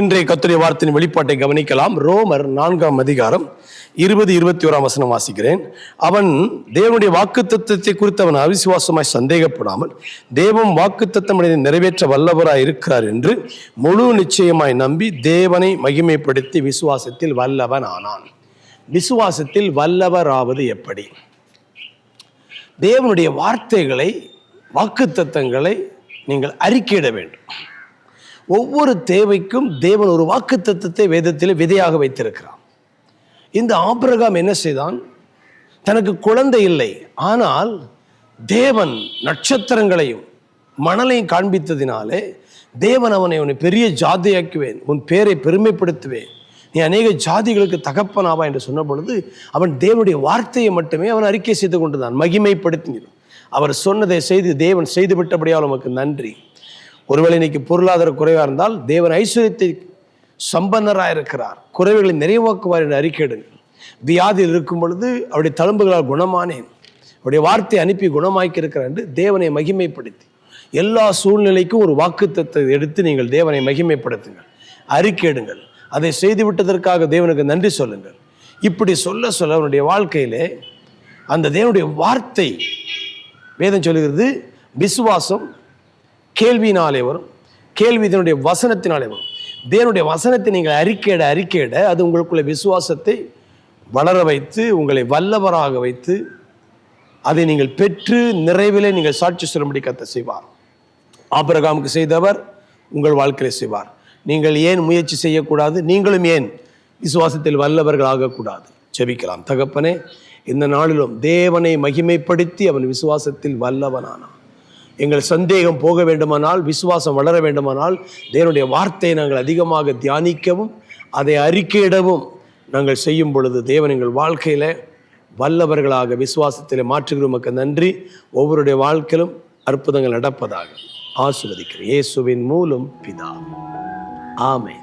இன்றைய கத்துடைய வார்த்தையின் வெளிப்பாட்டை கவனிக்கலாம். ரோமர் நான்காம் அதிகாரம் இருபது இருபத்தி ஓராம் வசனம் வாசிக்கிறேன். அவன் தேவனுடைய வாக்குத்தத்தத்தை குறித்து அவன் அவிசுவாசமாய் சந்தேகப்படாமல் தேவன் வாக்குத்தத்தம் நிறைவேற்ற வல்லவராய் இருக்கிறார் என்று முழு நிச்சயமாய் நம்பி தேவனை மகிமைப்படுத்தி விசுவாசத்தில் வல்லவன் ஆனான் விசுவாசத்தில் வல்லவராவது எப்படி? தேவனுடைய வார்த்தைகளை வாக்குத்தத்தங்களை நீங்கள் அறிக்கையிட வேண்டும். ஒவ்வொரு தேவைக்கும் தேவன் ஒரு வாக்குத்தத்தத்தை வேதத்தில் விதையாக வைத்திருக்கிறான். இந்த ஆபிரகாம் என்ன செய்தான்? தனக்கு குழந்தை இல்லை. ஆனால் தேவன் நட்சத்திரங்களையும் மணலையும் காண்பித்ததினாலே தேவன் அவனை உன்னை பெரிய ஜாதியாக்குவேன் உன் பேரை பெருமைப்படுத்துவேன் நீ அநேக ஜாதிகளுக்கு தகப்பனாவா என்று சொன்ன பொழுது அவன் தேவனுடைய வார்த்தையை மட்டுமே அவன் அறிக்கை செய்து கொண்டுதான் மகிமைப்படுத்தினான் அவர் சொன்னதை செய்து தேவன் செய்து விட்டபடியால் உமக்கு நன்றி. ஒருவேளை இன்னைக்கு பொருளாதார குறைவாக இருந்தால் தேவன் ஐஸ்வர்யத்தை சம்பந்தராக இருக்கிறார் குறைவுகளை நிறைவாக்குவார் என்று அறிக்கையிடுங்கள். வியாதியில் இருக்கும் பொழுது அவருடைய தழும்புகளால் குணமானேன். அவருடைய வார்த்தை அனுப்பி குணமாக்கி இருக்கிறார் என்று தேவனை மகிமைப்படுத்தி. எல்லா சூழ்நிலைக்கும் ஒரு வாக்குத்தத்தை எடுத்து நீங்கள் தேவனை மகிமைப்படுத்துங்கள். அறிக்கையிடுங்கள். அதை செய்து விட்டதற்காக தேவனுக்கு நன்றி சொல்லுங்கள். இப்படி சொல்ல சொல்ல அவனுடைய வாழ்க்கையிலே அந்த தேவனுடைய வார்த்தை வேதம் சொல்லுகிறது விசுவாசம் கேள்வினாலே வரும். கேள்வி இதனுடைய வசனத்தினாலே வரும். தேவனுடைய வசனத்தை நீங்கள் அறிக்கையிட அறிக்கையிட அது உங்களுக்குள்ள விசுவாசத்தை வளர வைத்து உங்களை வல்லவராக வைத்து அதை நீங்கள் பெற்று நிறைவிலே நீங்கள் சாட்சி சொல்லும்படி கத்த செய்வார். ஆபிரகாமுக்கு செய்தவர் உங்கள் வாழ்க்கையில செய்வார். நீங்கள் ஏன் முயற்சி செய்யக்கூடாது? நீங்களும் ஏன் விசுவாசத்தில் வல்லவர்கள் ஆகக்கூடாது? செபிக்கலாம் தகப்பனே இந்த நாளிலும் தேவனை மகிமைப்படுத்தி அவன் விசுவாசத்தில் வல்லவனானான். எங்கள் சந்தேகம் போக வேண்டுமானால் விசுவாசம் வளர வேண்டுமானால் தேவனுடைய வார்த்தையை நாங்கள் அதிகமாக தியானிக்கவும் அதை அறிக்கையிடவும் நாங்கள் செய்யும் பொழுது தேவன் எங்கள் வாழ்க்கையில் வல்லவர்களாக விசுவாசத்தில் மாற்றுகிறோமக்கு நன்றி. ஒவ்வொருடைய வாழ்க்கையிலும் அற்புதங்கள் நடப்பதாக ஆசிர்வதிக்கிறேன் இயேசுவின் மூலம் பிதா. ஆமை